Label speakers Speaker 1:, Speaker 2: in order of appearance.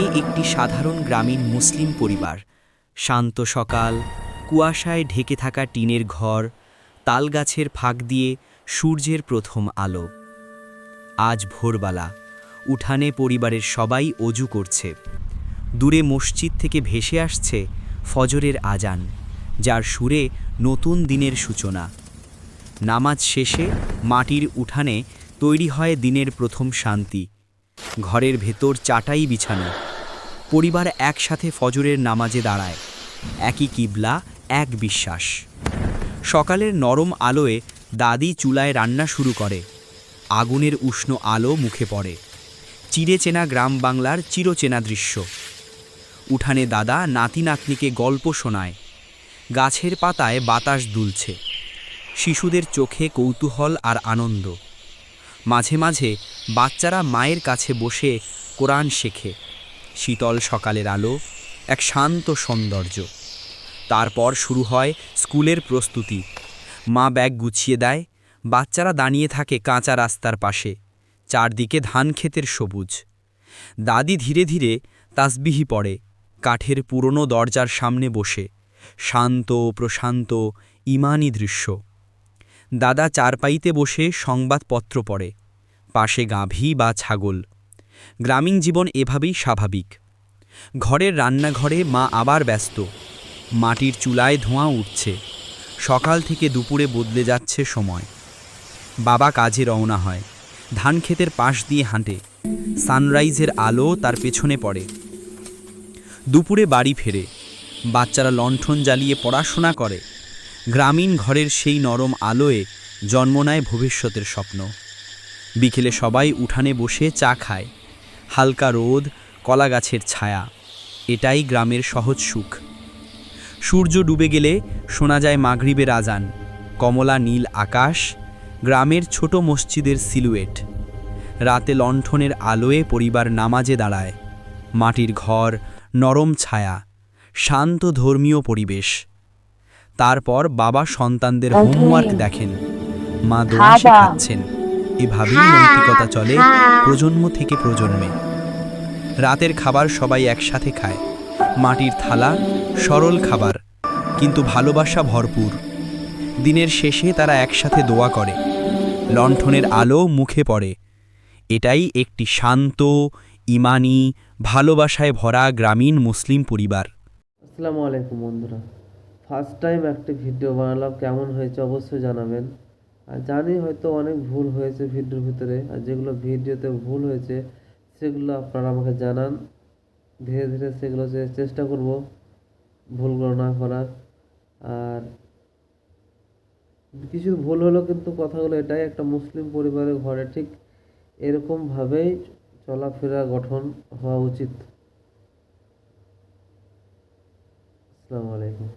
Speaker 1: এ একটি সাধারণ গ্রামীণ মুসলিম পরিবার। শান্ত সকাল, কুয়াশায় ঢেকে থাকা টিনের ঘর, তালগাছের ফাঁক দিয়ে সূর্যের প্রথম আলো। আজ ভোরবেলা উঠানে পরিবারের সবাই অজু করছে। দূরে মসজিদ থেকে ভেসে আসছে ফজরের আজান, যার সুরে নতুন দিনের সূচনা। নামাজ শেষে মাটির উঠানে তৈরি হয় দিনের প্রথম শান্তি। ঘরের ভেতর চাটাই বিছানো। পরিবার একসাথে ফজরের নামাজে দাঁড়ায়। একই কিবলা, এক বিশ্বাস। সকালের নরম আলোয় দাদি চুলায় রান্না শুরু করে। আগুনের উষ্ণ আলো মুখে পড়ে। চিরে চেনা গ্রাম বাংলার চিরচেনা দৃশ্য। উঠানে দাদা নাতি নাতনিকে গল্প শোনায়। গাছের পাতায় বাতাস দুলছে। শিশুদের চোখে কৌতূহল আর আনন্দ। মাঝে মাঝে বাচ্চারা মায়ের কাছে বসে কোরআন শেখে। শীতল সকালের আলো, এক শান্ত সৌন্দর্য। তারপর শুরু হয় স্কুলের প্রস্তুতি। মা ব্যাগ গুছিয়ে দেয়, বাচ্চারা দাঁড়িয়ে থাকে কাঁচা রাস্তার পাশে, চারদিকে ধান ক্ষেতের সবুজ। দাদি ধীরে ধীরে তাসবিহি পড়ে, কাঠের পুরনো দরজার সামনে বসে, শান্ত প্রশান্ত ইমানি দৃশ্য। দাদা চারপাইতে বসে সংবাদপত্র পড়ে, পাশে গাভী বা ছাগল। গ্রামীণ জীবন এভাবেই স্বাভাবিক। ঘরের রান্নাঘরে মা আবার ব্যস্ত। মাটির চুলায় ধোঁয়া উঠছে। সকাল থেকে দুপুরে বদলে যাচ্ছে সময়। বাবা কাজে রওনা হয়। ধান ক্ষেতের পাশ দিয়ে হাঁটে। সানরাইজের আলো তার পেছনে পড়ে। দুপুরে বাড়ি ফেরে। বাচ্চারা লণ্ঠন জ্বালিয়ে পড়াশোনা করে। গ্রামীণ ঘরের সেই নরম আলোয় জন্ম নেয় ভবিষ্যতের স্বপ্ন। বিকেলে সবাই উঠানে বসে চা খায়। হালকা রোদ কলা গাছের ছায়া। এটাই গ্রামের সহজ সুখ। সূর্য ডুবে গেলে শোনা যায় মাগরিবের আজান। কমলা নীল আকাশ গ্রামের ছোট মসজিদের সিলুয়েট। রাতে লণ্ঠনের আলোয় পরিবার নামাজে দাঁড়ায়। মাটির ঘর নরম ছায়া শান্ত ধর্মীয় পরিবেশ। তারপর বাবা সন্তানদের হোমওয়ার্ক দেখেন। মা দোয়া শেখাচ্ছেন এভাবেই নৈতিকতা চলে প্রজন্ম থেকে প্রজন্মে। রাতের খাবার সবাই একসাথে খায়। মাটির থালা সরল খাবার কিন্তু ভালোবাসা ভরপুর। দিনের শেষে তারা একসাথে দোয়া করে। লণ্ঠনের আলো মুখে পড়ে। এটাই একটি শান্ত ইমানি ভালোবাসায় ভরা গ্রামীণ মুসলিম পরিবার।
Speaker 2: আসসালামু আলাইকুম বন্ধুরা। ফার্স্ট টাইম একটা ভিডিও বানালাম। কেমন হয়েছে অবশ্যই জানাবেন। আর জানি হয়তো অনেক ভুল হয়েছে ভিডিওর ভিতরে, আর যেগুলো ভিডিওতে ভুল হয়েছে, সেগুলো আপনারা আমাকে জানান। ধীরে ধীরে সেগুলো চেষ্টা করব ভুলগুলো না করার। আর কিছু ভুল হলো কিন্তু কথাগুলো এটাই, একটা মুসলিম পরিবারের ঘরে ঠিক এরকমভাবেই চলাফেরা গঠন হওয়া উচিত। আসসালামু আলাইকুম।